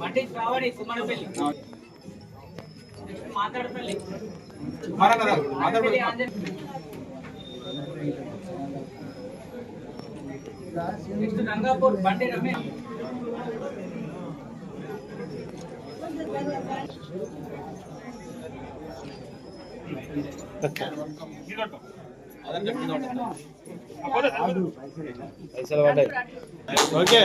బండి Matladapalli next Rangapur Bandi Ramesh okay.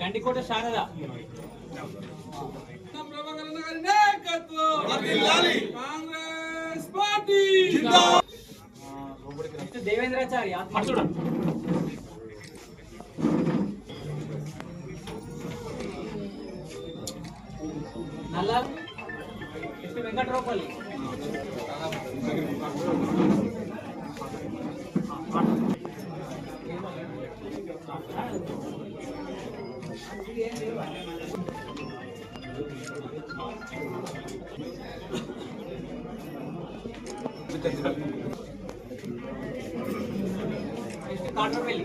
Gandikota Sharada. Next Devendrachari Atmakur next Venkatraopalli next Katrapalli.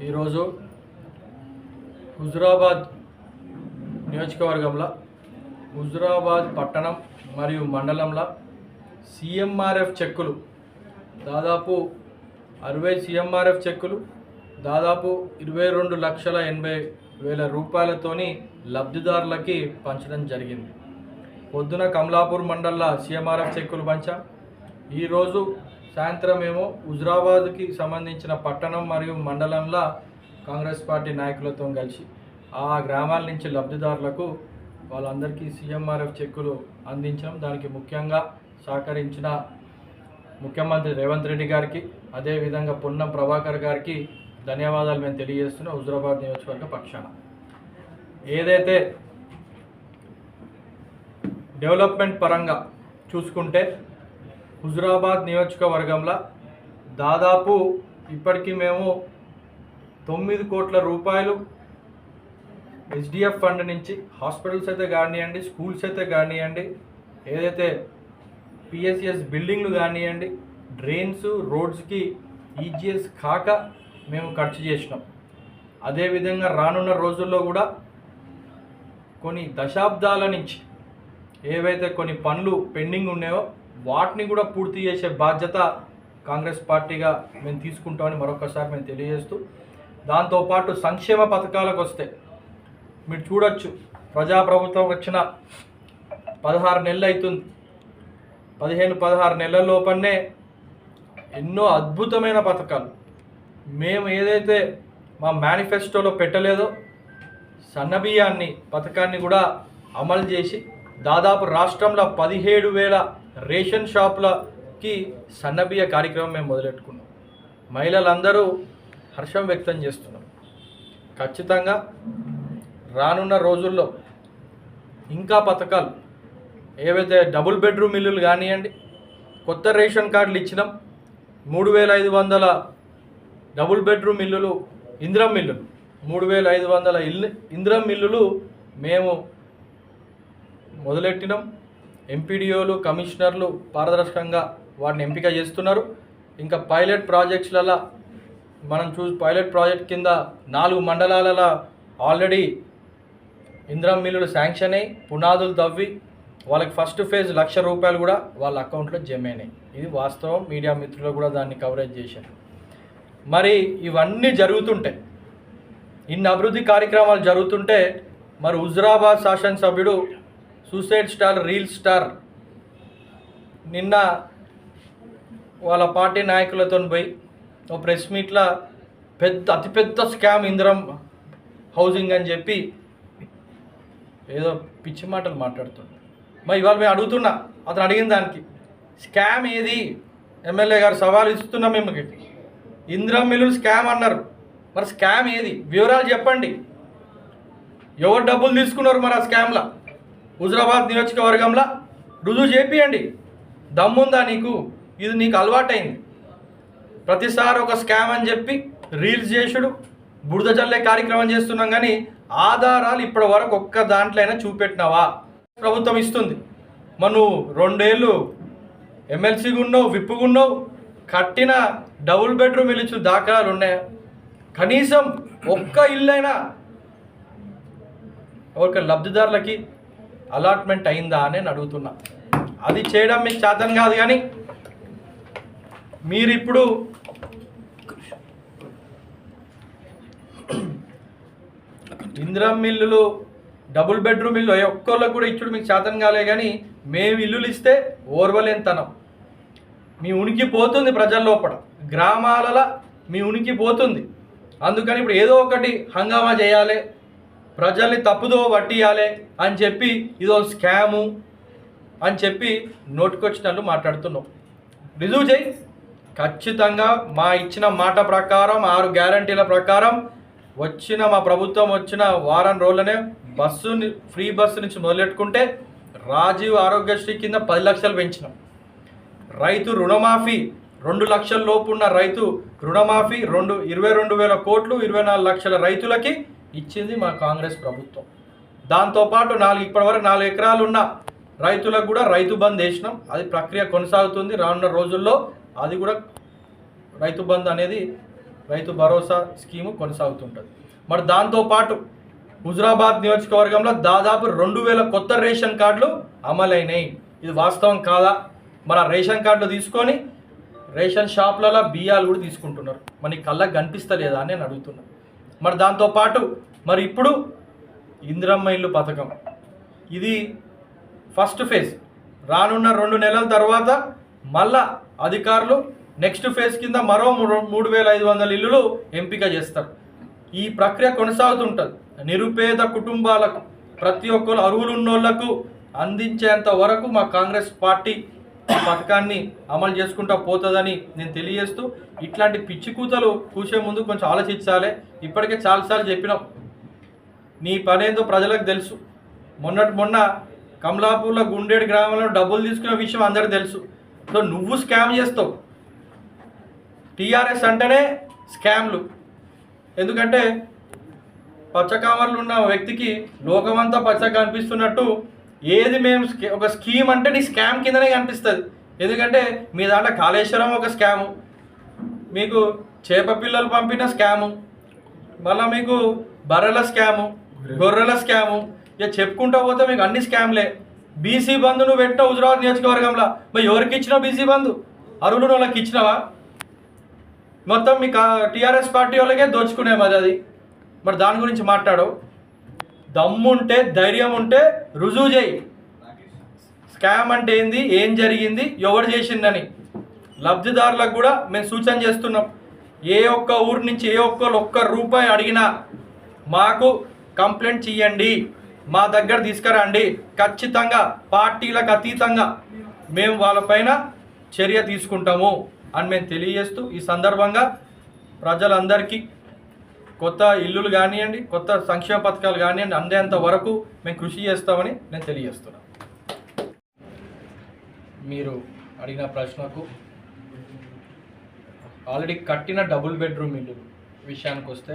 ఈరోజు హుజురాబాద్ నియోజకవర్గంలో హుజురాబాద్ పట్టణం మరియు మండలంలో సిఎంఆర్ఎఫ్ చెక్కులు. దాదాపు అరవై సిఎంఆర్ఎఫ్ చెక్కులు దాదాపు ఇరవై రెండు లక్షల ఎనభై వేల రూపాయలతోని లబ్ధిదారులకి పంచడం జరిగింది. పొద్దున కమలాపూర్ మండలంలో సిఎంఆర్ఎఫ్ చెక్కులు పంచాం. ఈరోజు సాయంత్రం ఏమో హుజురాబాద్కి సంబంధించిన పట్టణం మరియు మండలంలో కాంగ్రెస్ పార్టీ నాయకులతో కలిసి ఆ గ్రామాల నుంచి లబ్ధిదారులకు వాళ్ళందరికీ సీఎంఆర్ఎఫ్ చెక్కులు అందించడం దానికి ముఖ్యంగా సహకరించిన ముఖ్యమంత్రి రేవంత్ రెడ్డి గారికి అదేవిధంగా పొన్నం ప్రభాకర్ గారికి ధన్యవాదాలు మేము తెలియజేస్తున్నాం. హుజురాబాద్ నియోజకవర్గ పక్షాన. ఏదైతే డెవలప్మెంట్ పరంగా చూసుకుంటే హుజురాబాద్ నియోజకవర్గంలో దాదాపు ఇప్పటికీ మేము తొమ్మిది కోట్ల రూపాయలు హెచ్డిఎఫ్ ఫండ్ నుంచి హాస్పిటల్స్ అయితే కానివ్వండి స్కూల్స్ అయితే కానివ్వండి ఏదైతే పిఎస్సిఎస్ బిల్డింగ్లు కానివ్వండి డ్రైన్స్ రోడ్స్కి ఈజీఎస్ కాక మేము ఖర్చు చేసినాం. అదేవిధంగా రానున్న రోజుల్లో కూడా కొన్ని దశాబ్దాల నుంచి ఏవైతే కొన్ని పనులు పెండింగ్ ఉన్నాయో వాటిని కూడా పూర్తి చేసే బాధ్యత కాంగ్రెస్ పార్టీగా మేము తీసుకుంటామని మరొకసారి మేము తెలియజేస్తూ దాంతోపాటు సంక్షేమ పథకాలకు వస్తే మీరు చూడొచ్చు. ప్రజాప్రభుత్వం వచ్చిన పదహారు నెలలు అవుతుంది పదిహేను పదహారు నెలల లోపలనే ఎన్నో అద్భుతమైన పథకాలు. మేము ఏదైతే మా మేనిఫెస్టోలో పెట్టలేదో సన్నబియ్యాన్ని పథకాన్ని కూడా అమలు చేసి దాదాపు రాష్ట్రంలో పదిహేడు వేల రేషన్ షాపులకి సన్నబియ్య కార్యక్రమం మేము మొదలెట్టుకున్నాం. మహిళలందరూ హర్షం వ్యక్తం చేస్తున్నాం ఖచ్చితంగా రానున్న రోజుల్లో ఇంకా పథకాలు ఏవైతే డబుల్ బెడ్రూమ్ ఇల్లులు కానివ్వండి కొత్త రేషన్ కార్డులు ఇచ్చినాం మూడు వేల ఐదు వందల డబుల్ బెడ్రూమ్ ఇల్లులు ఇంద్రం ఇల్లులు మూడు వేల ఐదు వందల ఇల్లు ఇంద్రం ఇల్లులు మేము మొదలెట్టినాం. ఎంపీడీఓలు కమిషనర్లు పారదర్శకంగా వాటిని ఎంపిక చేస్తున్నారు. ఇంకా పైలట్ ప్రాజెక్ట్స్లలో మనం చూ పైలట్ ప్రాజెక్ట్ కింద నాలుగు మండలాలలో ఆల్రెడీ ఇంద్రం మిల్లులు శాంక్షన్ అయ్యి పునాదులు తవ్వి వాళ్ళకి ఫస్ట్ ఫేజ్ లక్ష రూపాయలు కూడా వాళ్ళ అకౌంట్లో జమ అయినాయి. ఇది వాస్తవం. మీడియా మిత్రులు కూడా దాన్ని కవరేజ్ చేశారు. మరి ఇవన్నీ జరుగుతుంటాయి ఇన్ని అభివృద్ధి కార్యక్రమాలు జరుగుతుంటే మరి హుజరాబాద్ శాసనసభ్యుడు సూసైడ్ స్టార్ రీల్ స్టార్ నిన్న వాళ్ళ పార్టీ నాయకులతో పోయి ఓ ప్రెస్ మీట్లో పెద్ద అతిపెద్ద స్కామ్ ఇందిరం హౌసింగ్ అని చెప్పి ఏదో పిచ్చి మాటలు మాట్లాడుతున్నాడు మరి ఇవాళ మేము అడుగుతున్నా అతను అడిగిన దానికి స్కామ్ ఏది? ఎమ్మెల్యే గారు సవాల్ ఇస్తున్నాం మిమ్మకి ఇందిరా మిల్లులు స్కామ్ అన్నారు. మరి స్కామ్ ఏది? వివరాలు చెప్పండి. ఎవరు డబ్బులు తీసుకున్నారు మరి ఆ స్కామ్లో? హుజరాబాద్ నియోజకవర్గంలో? రుజువు చేపియండి. దమ్ముందా నీకు? ఇది నీకు అలవాటైంది. ప్రతిసారి ఒక స్కామ్ అని చెప్పి రీల్స్ చేసుడు బురద జల్లే కార్యక్రమం చేస్తున్నాం కానీ ఆధారాలు ఇప్పటి వరకు ఒక్క దాంట్లో అయినా చూపెట్టినావా? ప్రభుత్వం ఇస్తుంది. మనం రెండేళ్ళు ఎమ్మెల్సీగా ఉన్నావు విప్పుగా ఉన్నావు కట్టిన డబుల్ బెడ్రూమ్ ఇల్లు దాఖలాలు ఉన్నాయా? కనీసం ఒక్క ఇల్లైనా ఎవరికి లబ్ధిదారులకి అలాట్మెంట్ అయిందా అని అడుగుతున్నా. అది చేయడం మీకు చేతన్ కాదు కానీ మీరు ఇప్పుడు ఇందిరా మిల్లులు డబుల్ బెడ్రూమ్ ఇల్లు ఒక్కళ్ళకు కూడా ఇచ్చుడు మీకు శాతం కాలే కానీ మేము ఇల్లులు ఇస్తే ఓర్వలేనితనం. మీ ఉనికి పోతుంది ప్రజల లోపల. గ్రామాలలో మీ ఉనికి పోతుంది. అందుకని ఇప్పుడు ఏదో ఒకటి హంగామా చేయాలి ప్రజల్ని తప్పుదో పట్టియాలి అని చెప్పి ఇదో స్కాము అని చెప్పి నోటికొచ్చినట్లు మాట్లాడుతున్నాం. రిజువు చేయి. ఖచ్చితంగా మా ఇచ్చిన మాట ప్రకారం ఆరు గ్యారంటీల ప్రకారం వచ్చిన మా ప్రభుత్వం వచ్చిన వారం రోజులనే బస్సు ఫ్రీ బస్సు నుంచి మొదలెట్టుకుంటే రాజీవ్ ఆరోగ్యశ్రీ కింద పది లక్షలు పెంచినాం. రైతు రుణమాఫీ రెండు లక్షల లోపు ఉన్న రైతు రుణమాఫీ రెండు ఇరవై రెండు వేల కోట్లు ఇరవై నాలుగు లక్షల రైతులకి ఇచ్చింది మా కాంగ్రెస్ ప్రభుత్వం. దాంతోపాటు నాలుగు ఇప్పటివరకు నాలుగు ఎకరాలు ఉన్న రైతులకు కూడా రైతు బంద్ వేసినాం. అది ప్రక్రియ కొనసాగుతుంది. రానున్న రోజుల్లో అది కూడా రైతు బంద్ అనేది రైతు భరోసా స్కీము కొనసాగుతుంటుంది. మరి దాంతోపాటు హుజురాబాద్ నియోజకవర్గంలో దాదాపు రెండు వేల కొత్త రేషన్ కార్డులు అమలైనాయి. ఇది వాస్తవం కాదా? మన రేషన్ కార్డులు తీసుకొని రేషన్ షాప్లలో బియ్యాలు కూడా తీసుకుంటున్నారు. మరి కళ్ళకు కనిపిస్తలేదా అని నేను అడుగుతున్నాను మరి దాంతోపాటు మరి ఇప్పుడు ఇందిరమ్మ ఇల్లు పథకం. ఇది ఫస్ట్ ఫేజ్. రానున్న రెండు నెలల తర్వాత మళ్ళా అధికారులు నెక్స్ట్ ఫేజ్ కింద మరో మూడు- మూడు వేల ఐదు వందల ఇల్లులు ఎంపిక చేస్తారు. ఈ ప్రక్రియ కొనసాగుతుంటుంది. నిరుపేద కుటుంబాలకు ప్రతి ఒక్కరు అరువులు ఉన్నోళ్ళకు అందించేంత వరకు మా కాంగ్రెస్ పార్టీ పథకాన్ని అమలు చేసుకుంటా పోతుందని నేను తెలియజేస్తూ ఇట్లాంటి పిచ్చి కూతలు కూసే ముందు కొంచెం ఆలోచించాలి. ఇప్పటికే చాలాసార్లు చెప్పినాం. నీ పనేందో ప్రజలకు తెలుసు. మొన్నటి మొన్న కమలాపూర్లో గుండేడు గ్రామంలో డబ్బులు తీసుకునే విషయం అందరికీ తెలుసు. సో నువ్వు స్కామ్ చేస్తావు. టీఆర్ఎస్ అంటేనే స్కామ్లు. ఎందుకంటే పచ్చకామర్లు ఉన్న వ్యక్తికి లోకమంతా పచ్చ కనిపిస్తున్నట్టు ఏది మేము ఒక స్కీమ్ అంటే నీ స్కామ్ కిందనే కనిపిస్తుంది. ఎందుకంటే మీ దాంట్లో కాళేశ్వరం ఒక స్కాము. మీకు చేప పిల్లలు పంపిన స్కాము. మళ్ళీ మీకు బర్రెల స్కాము గొర్రెల స్కాము. ఇక చెప్పుకుంటూ పోతే మీకు అన్ని స్కామ్లే. బీసీ బంధు నువ్వు పెట్టిన హుజరాబాద్ నియోజకవర్గంలో. మరి ఎవరికి ఇచ్చినావు బీసీ బంధు? అరువులు వాళ్ళకి ఇచ్చినావా? మొత్తం మీ టీఆర్ఎస్ పార్టీ వాళ్ళకే దోచుకునే మరి అది. మరి దాని గురించి మాట్లాడు దమ్ముంటే ధైర్యం ఉంటే రుజువు చేయి. స్కామ్ అంటే ఏంది? ఏం జరిగింది? ఎవరు చేసిందని. లబ్ధిదారులకు కూడా మేము సూచన చేస్తున్నాం. ఏ ఒక్క ఊరి నుంచి ఏ ఒక్కరు ఒక్క రూపాయి అడిగినా మాకు కంప్లైంట్ చేయండి. మా దగ్గర తీసుకురండి. ఖచ్చితంగా పార్టీలకు అతీతంగా మేము వాళ్ళపైన చర్య తీసుకుంటాము. అని మేము తెలియజేస్తూ ఈ సందర్భంగా ప్రజలందరికీ కొత్త ఇల్లులు కానివ్వండి కొత్త సంక్షేమ పథకాలు కానివ్వండి అందేంత వరకు మేము కృషి చేస్తామని నేను తెలియజేస్తున్నాను. మీరు అడిగిన ప్రశ్నకు ఆల్రెడీ కట్టిన డబుల్ బెడ్రూమ్ ఇల్లు విషయానికి వస్తే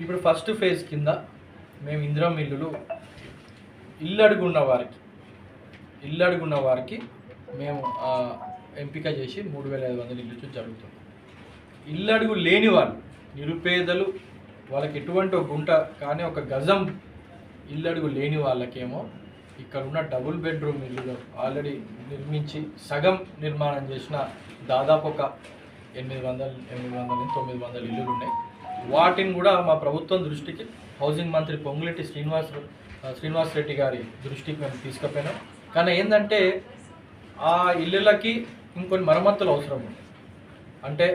ఇప్పుడు ఫస్ట్ ఫేజ్ కింద మేము ఇందిరం ఇల్లులు ఇల్లు అడుగున్న వారికి ఇల్లు అడుగున్న వారికి మేము ఎంపిక చేసి మూడు వేల ఐదు వందలు ఇల్లు జరుగుతుంది. ఇల్లు అడుగు లేని వాళ్ళు నిరుపేదలు వాళ్ళకి ఎటువంటి ఒక గుంట కానీ ఒక గజం ఇల్లు అడుగు లేని వాళ్ళకేమో ఇక్కడ ఉన్న డబుల్ బెడ్రూమ్ ఇల్లులు ఆల్రెడీ నిర్మించి సగం నిర్మాణం చేసిన దాదాపు ఒక ఎనిమిది వందలు ఎనిమిది వందల తొమ్మిది వందల ఇల్లులు ఉన్నాయి. వాటిని కూడా మా ప్రభుత్వం దృష్టికి హౌసింగ్ మంత్రి పొంగులెట్టి శ్రీనివాస్ శ్రీనివాస్ రెడ్డి గారి దృష్టికి మేము తీసుకుపోయినాం. కానీ ఏంటంటే ఆ ఇల్లులకి ఇంకొన్ని మరమ్మతులు అవసరం అంటే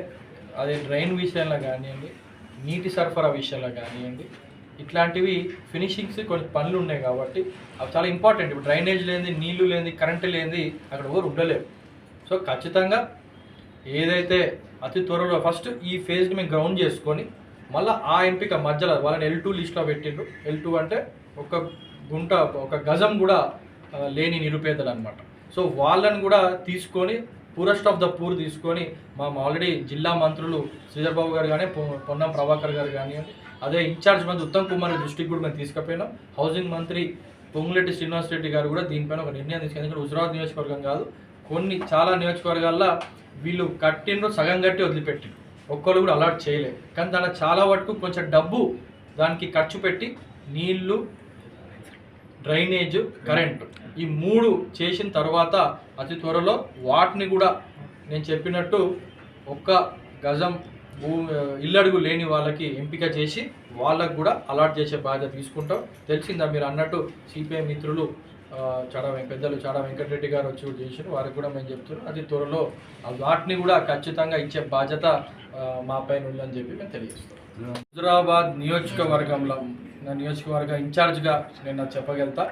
అది డ్రైన్ విషయంలో కానివ్వండి నీటి సరఫరా విషయంలో కానివ్వండి ఇట్లాంటివి ఫినిషింగ్స్ కొన్ని పనులు ఉన్నాయి కాబట్టి అవి చాలా ఇంపార్టెంట్. ఇప్పుడు డ్రైనేజ్ లేనిది నీళ్ళు లేనిది కరెంటు లేనిది అక్కడ ఎవరు ఉండలేవు సో ఖచ్చితంగా ఏదైతే అతి త్వరలో ఫస్ట్ ఈ ఫేజ్ని మేము గ్రౌండ్ చేసుకొని మళ్ళీ ఆ ఎంపిక మధ్యలో వాళ్ళని ఎల్ టూ లిస్ట్లో పెట్టిండ్రు. ఎల్ టూ అంటే ఒక గుంట ఒక గజం కూడా లేని నిరుపేదలు అనమాట సో వాళ్ళని కూడా తీసుకొని పూరెస్ట్ ఆఫ్ ద పూర్ తీసుకొని మా ఆల్రెడీ జిల్లా మంత్రులు శ్రీధర్ బాబు గారు కానీ పొన్నం ప్రభాకర్ గారు కానివ్వండి అదే ఇన్ఛార్జ్ మంత్రి ఉత్తమ్ కుమార్ దృష్టికి కూడా మేము తీసుకుపోయినాం. హౌసింగ్ మంత్రి పొంగులెట్టి శ్రీనివాస్ రెడ్డి గారు కూడా దీనిపైన ఒక నిర్ణయం తీసుకుంది ఎందుకంటే హుజరాబాద్ నియోజకవర్గం కాదు కొన్ని చాలా నియోజకవర్గాల్లో వీళ్ళు కట్టిండ్రు సగం కట్టి వదిలిపెట్టి ఒక్కరు కూడా అలాట్ చేయలేదు. కానీ దాంట్లో చాలా వరకు కొంచెం డబ్బు దానికి ఖర్చు పెట్టి నీళ్ళు డ్రైనేజ్ కరెంట్. ఈ మూడు చేసిన తర్వాత అతి త్వరలో వాటిని కూడా నేను చెప్పినట్టు ఒక్క గజం భూమి ఇల్లడుగు లేని వాళ్ళకి ఎంపిక చేసి వాళ్ళకు కూడా అలాట్ చేసే బాధ్యత తీసుకుంటాం. తెలిసిందా మీరు అన్నట్టు సిపిఐ మిత్రులు చాలా చాడా పెద్దలు చాడా వెంకటరెడ్డి గారు వచ్చి కూడా చేశారు వారికి కూడా మేము చెప్తున్నాం. అతి త్వరలో వాటిని కూడా ఖచ్చితంగా ఇచ్చే బాధ్యత మా పైన ఉందని చెప్పి మేము తెలియజేస్తాం హుజరాబాద్ నియోజకవర్గంలో నా నియోజకవర్గ ఇన్ఛార్జ్గా నేను చెప్పగలుగుతా.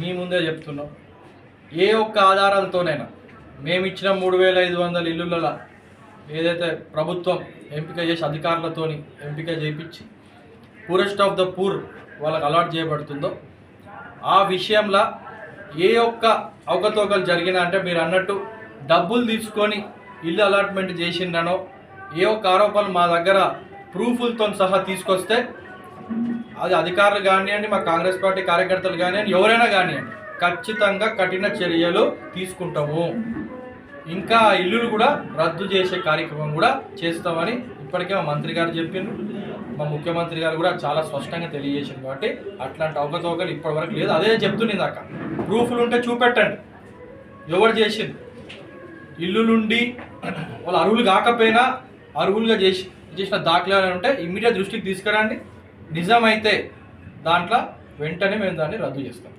మీ ముందే చెప్తున్నాం. ఏ ఒక్క ఆధారాలతోనైనా మేము ఇచ్చిన మూడు వేల ఐదు వందల ఇల్లులలో ఏదైతే ప్రభుత్వం ఎంపిక చేసి అధికారులతోని ఎంపిక చేయించి పూరెస్ట్ ఆఫ్ ద పూర్ వాళ్ళకి అలాట్ చేయబడుతుందో ఆ విషయంలో ఏ ఒక్క అవకతవకలు జరిగినా అంటే మీరు అన్నట్టు డబ్బులు తీసుకొని ఇల్లు అలాట్మెంట్ చేసిండనో ఏ ఒక్క ఆరోపణలు మా దగ్గర ప్రూఫ్లతో సహా తీసుకొస్తే అది అధికారులు కానివ్వండి మా కాంగ్రెస్ పార్టీ కార్యకర్తలు కానివ్వండి ఎవరైనా కానివ్వండి ఖచ్చితంగా కఠిన చర్యలు తీసుకుంటాము. ఇంకా ఆ ఇల్లులు కూడా రద్దు చేసే కార్యక్రమం కూడా చేస్తామని ఇప్పటికే మా మంత్రి గారు చెప్పిండ్రు. మా ముఖ్యమంత్రి గారు కూడా చాలా స్పష్టంగా తెలియజేసింది కాబట్టి అట్లాంటి అవకతవకలు ఇప్పటివరకు లేదు. అదే చెప్తుంది దాకా ప్రూఫ్లు ఉంటే చూపెట్టండి. ఎవరు చేసింది ఇల్లులుండి వాళ్ళు అర్హులు కాకపోయినా అర్హులుగా చేసి చేసిన దాఖలాలు ఉంటే ఇమ్మీడియట్ దృష్టికి తీసుకురండి. నిజమైతే దాంట్లో వెంటనే మేము దాన్ని రద్దు చేస్తాం.